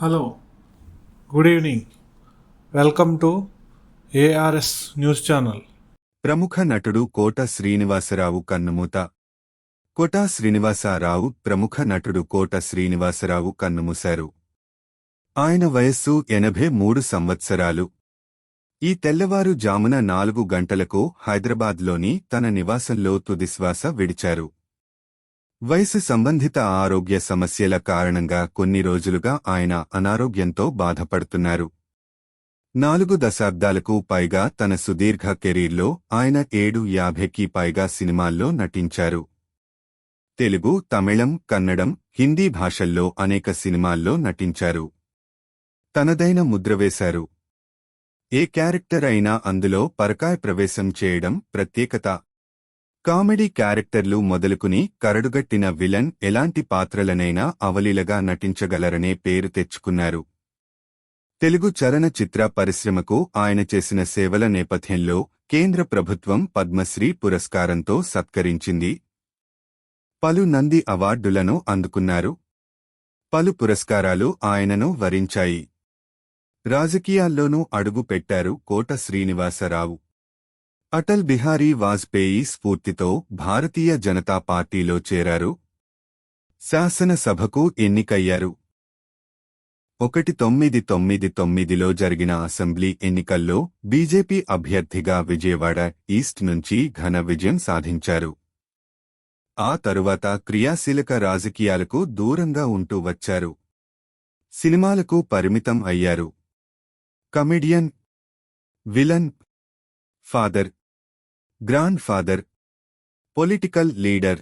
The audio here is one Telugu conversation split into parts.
Hello good evening. Welcome to ARS news channel. ప్రముఖ నటుడు కోట శ్రీనివాసరావు కన్నుమూత. కోట శ్రీనివాసరావు ప్రముఖ నటుడు కోట శ్రీనివాసరావు కన్నుమూశారు. ఆయన వయస్సు ఎనభై మూడు సంవత్సరాలు. ఈ తెల్లవారు జామున నాలుగు గంటలకు హైదరాబాద్లోని తన నివాసంలో తుదిశ్వాస విడిచారు. వయసు సంబంధిత ఆరోగ్య సమస్యల కారణంగా కొన్ని రోజులుగా ఆయన అనారోగ్యంతో బాధపడుతున్నారు. నాలుగు దశాబ్దాలకు పైగా తన సుదీర్ఘ కెరీర్లో ఆయన ఏడు యాభైకి పైగా సినిమాల్లో నటించారు. తెలుగు తమిళం కన్నడం హిందీ భాషల్లో అనేక సినిమాల్లో నటించారు. తనదైన ముద్ర వేశారు. ఏ క్యారెక్టర్ అయినా అందులో పరకాయ ప్రవేశం చేయడం ప్రత్యేకత. కామెడీ క్యారెక్టర్లు మొదలుకుని కరడుగట్టిన విలన్ ఎలాంటి పాత్రలనైనా అవలీలగా నటించగలరనే పేరు తెచ్చుకున్నారు. తెలుగు చలనచిత్ర పరిశ్రమకు ఆయన చేసిన సేవల నేపథ్యంలో కేంద్ర ప్రభుత్వం పద్మశ్రీ పురస్కారంతో సత్కరించింది. పలు నంది అవార్డులను అందుకున్నారు. పలు పురస్కారాలు ఆయనను వరించాయి. రాజకీయాల్లోనూ అడుగు పెట్టారు కోట శ్రీనివాసరావు. అటల్ బిహారీ వాజ్పేయి స్ఫూర్తితో భారతీయ జనతా పార్టీలో చేరారు. శాసనసభకు ఎన్నికయ్యారు. ఒకటి తొమ్మిది తొమ్మిది తొమ్మిదిలో జరిగిన అసెంబ్లీ ఎన్నికల్లో బీజేపీ అభ్యర్థిగా విజయవాడ ఈస్ట్ నుంచి ఘన విజయం సాధించారు. ఆ తరువాత క్రియాశీలక రాజకీయాలకు దూరంగా ఉంటూ వచ్చారు. సినిమాలకు పరిమితం అయ్యారు. Comedian villain father grandfather political leader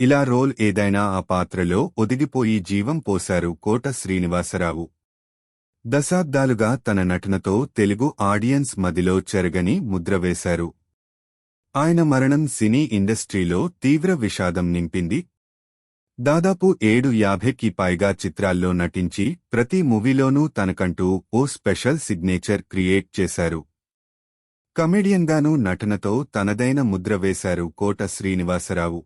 ఇలా రోల్ ఏదైనా ఆ పాత్రలో ఒదిగిపోయి జీవం పోశారు కోట శ్రీనివాసరావు. దశాబ్దాలుగా తన నటనతో తెలుగు ఆడియన్స్ మదిలో చెరగని ముద్ర వేశారు. ఆయన మరణం సినీ ఇండస్ట్రీలో తీవ్ర విషాదం నింపింది. దాదాపు ఏడు యాభైకి పైగా చిత్రాల్లో నటించి ప్రతి మూవీలోనూ తనకంటూ ఓ స్పెషల్ సిగ్నేచర్ క్రియేట్ చేశారు. కమెడియన్గానూ నటనతో తనదైన ముద్ర వేశారు కోట శ్రీనివాసరావు.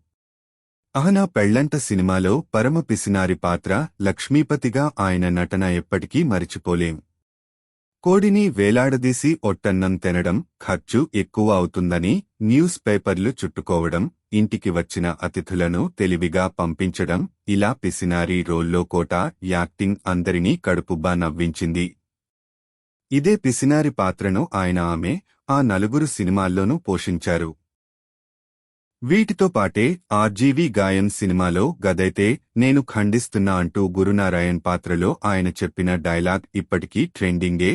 అహనా పెళ్ళంట సినిమాలో పరమ పిసినారి పాత్ర లక్ష్మీపతిగా ఆయన నటన ఎప్పటికీ మరిచిపోలేం. కోడిని వేలాడదీసి ఒట్టన్నం తినడం ఖర్చు ఎక్కువ అవుతుందని న్యూస్ పేపర్లు చుట్టుకోవడం ఇంటికి వచ్చిన అతిథులను తెలివిగా పంపించడం ఇలా పిసినారి రోల్లో కోట యాక్టింగ్ అందరినీ కడుపుబ్బా నవ్వించింది. ఇదే పిసినారి పాత్రను ఆయన ఆమె ఆ నలుగురు సినిమాల్లోనూ పోషించారు. వీటితో పాటే ఆర్జీవి గాయం సినిమాలో గదైతే నేను ఖండిస్తున్నా అంటూ గురునారాయణ్ పాత్రలో ఆయన చెప్పిన డైలాగ్ ఇప్పటికీ ట్రెండింగే.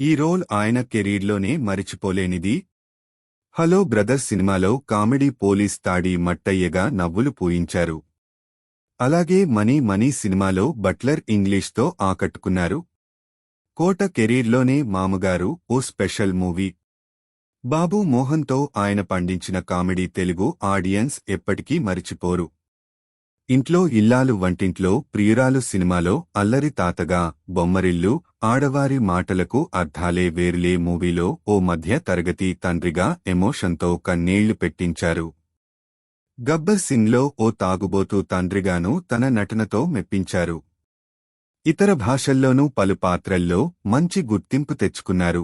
ఈ రోల్ ఆయన కెరీర్లోనే మరిచిపోలేనిది. హలో బ్రదర్ సినిమాలో కామెడీ పోలీస్ తాడి మట్టయ్యగా నవ్వులు పూయించారు. అలాగే మనీ మనీ సినిమాలో బట్లర్ ఇంగ్లీష్తో ఆకట్టుకున్నారు. కోట కెరీర్లోనే మామగారు ఓ స్పెషల్ మూవీ. బాబు మోహన్తో ఆయన పండించిన కామెడీ తెలుగు ఆడియన్స్ ఎప్పటికీ మరిచిపోరు. ఇంట్లో ఇల్లాలు వంటింట్లో ప్రియురాలు సినిమాలో అల్లరి తాతగా బొమ్మరిల్లు ఆడవారి మాటలకు అర్థాలే వేరులే మూవీలో ఓ మధ్య తరగతి తండ్రిగా ఎమోషన్తో కన్నీళ్ళు పెట్టించారు. గబ్బర్ సింగ్లో ఓ తాగుబోతు తండ్రిగాను తన నటనతో మెప్పించారు. ఇతర భాషల్లోనూ పలు పాత్రల్లో మంచి గుర్తింపు తెచ్చుకున్నారు.